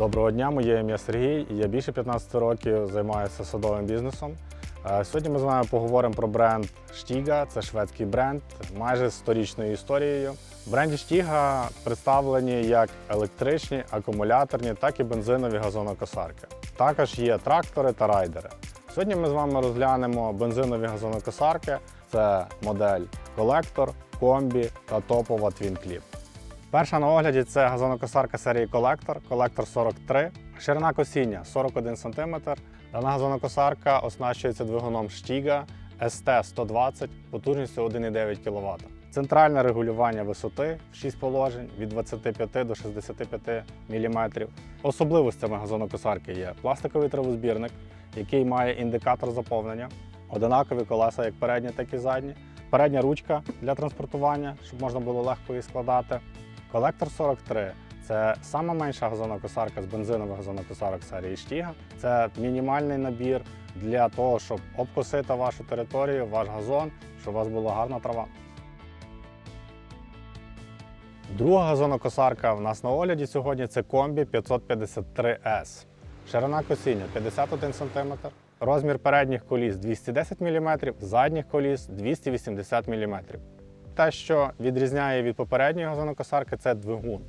Доброго дня, моє ім'я Сергій. Я більше 15 років займаюся садовим бізнесом. Е, Сьогодні ми з вами поговоримо про бренд Штіга. Це шведський бренд, майже з сторічною історією. В бренді Штіга представлені як електричні, акумуляторні, так і бензинові газонокосарки. Також є трактори та райдери. Сьогодні ми з вами розглянемо бензинові газонокосарки. Це модель колектор, комбі та топова Clip. Перша на огляді це газонокосарка серії Колектор, Колектор 43, ширина косіння 41 см. Дана газонокосарка оснащується двигуном Штіга ST120 потужністю 1,9 кВт. Центральне регулювання висоти в 6 положень від 25 до 65 мм. Особливостями газонокосарки є пластиковий травозбірник, який має індикатор заповнення, одинакові колеса як передні, так і задні, передня ручка для транспортування, щоб можна було легко її складати. Колектор 43 це сама менша газонокосарка з бензинових газонокосарок серії Штіга. Це мінімальний набір для того, щоб обкосити вашу територію, ваш газон, щоб у вас була гарна трава. Друга газонокосарка в нас на огляді сьогодні це комбі 553S. Ширина косіння 51 см, розмір передніх коліс 210 мм, задніх коліс 280 мм. Те, що відрізняє від попередньої газонокосарки, це двигун,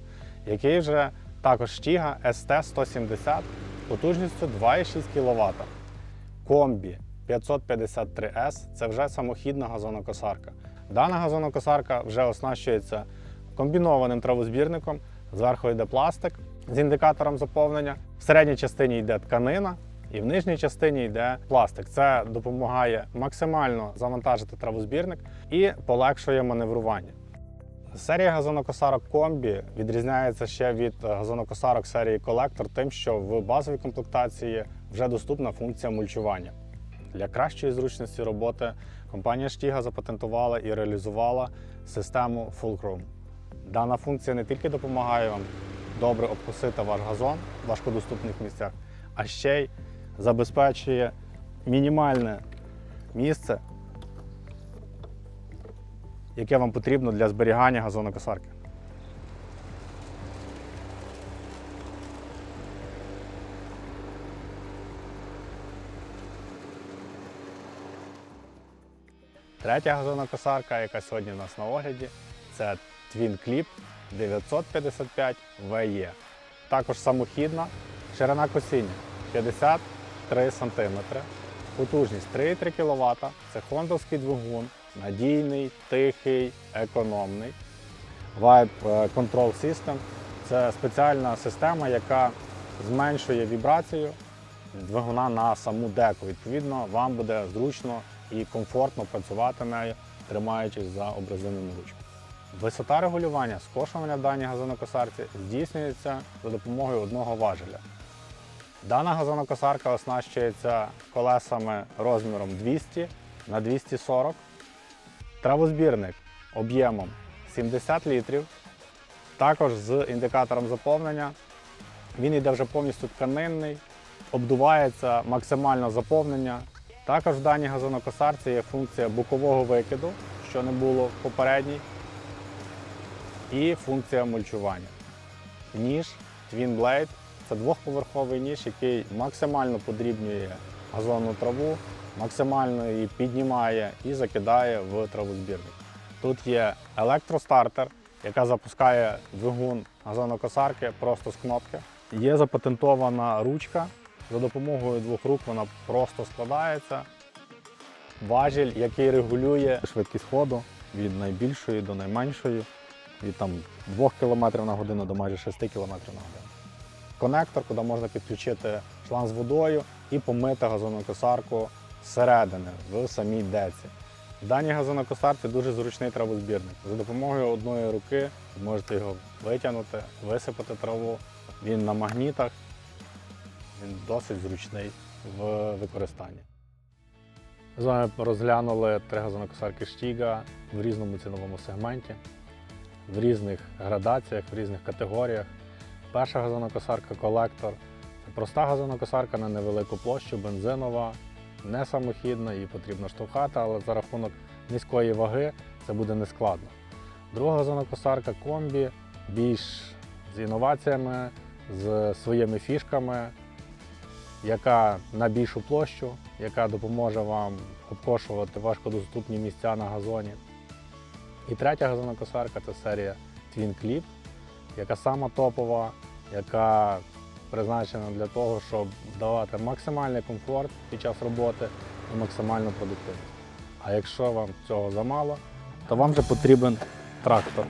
який вже також Штіга ST170 потужністю 2,6 кВт. Комбі 553S це вже самохідна газонокосарка. Дана газонокосарка вже оснащується комбінованим травозбірником. Зверху йде пластик з індикатором заповнення. В середній частині йде тканина, і в нижній частині йде пластик. Це допомагає максимально завантажити травозбірник і полегшує маневрування. Серія газонокосарок комбі відрізняється ще від газонокосарок серії колектор тим, що в базовій комплектації вже доступна функція мульчування. Для кращої зручності роботи компанія Штіга запатентувала і реалізувала систему Fulcrum. Дана функція не тільки допомагає вам добре обкосити ваш газон в важкодоступних місцях, а ще й забезпечує мінімальне місце, яке вам потрібно для зберігання газонокосарки. Третя газонокосарка, яка сьогодні у нас на огляді, це Twin Clip 955 VE. Також самохідна, ширина косіння 53 см, потужність 3,3 кВт. Це хондовський двигун, надійний, тихий, економний. Vibe е, Control System це спеціальна система, яка зменшує вібрацію двигуна на саму деку. Відповідно, вам буде зручно і комфортно працювати нею, тримаючись за образивному ручку. Висота регулювання скошування в даній газонокосарці здійснюється за допомогою одного важеля. Дана газонокосарка оснащується колесами розміром 200 на 240, травозбірник об'ємом 70 літрів, також з індикатором заповнення. Він йде вже повністю тканинний, обдувається максимально заповнення. Також в даній газонокосарці є функція бокового викиду, що не було в попередній, і функція мульчування. Ніж Twin Blade це двохповерховий ніж, який максимально подрібнює газонну траву, максимально її піднімає і закидає в травозбірник. Тут є електростартер, яка запускає двигун газонокосарки просто з кнопки. Є запатентована ручка. За допомогою двох рук вона просто складається. Важіль, який регулює швидкість ходу від найбільшої до найменшої, від там 2 км на годину до майже 6 км на годину. Конектор, куди можна підключити шланг з водою і помити газонокосарку зсередини в самій деці. В даній газонокосарці дуже зручний травозбірник. За допомогою одної руки ви можете його витягнути, висипати траву. Він на магнітах, він досить зручний в використанні. З вами розглянули три газонокосарки Штіга в різному ціновому сегменті, в різних градаціях, в різних категоріях. Перша газонокосарка колектор це проста газонокосарка на невелику площу, бензинова, не самохідна, її потрібно штовхати, але за рахунок низької ваги це буде нескладно. Друга газонокосарка комбі більш з інноваціями, з своїми фішками, яка на більшу площу, яка допоможе вам обкошувати важкодоступні місця на газоні. І третя газонокосарка це серія Twin Clip, яка сама топова, яка призначена для того, щоб давати максимальний комфорт під час роботи і максимальну продуктивність. А якщо вам цього замало, то вам вже потрібен трактор.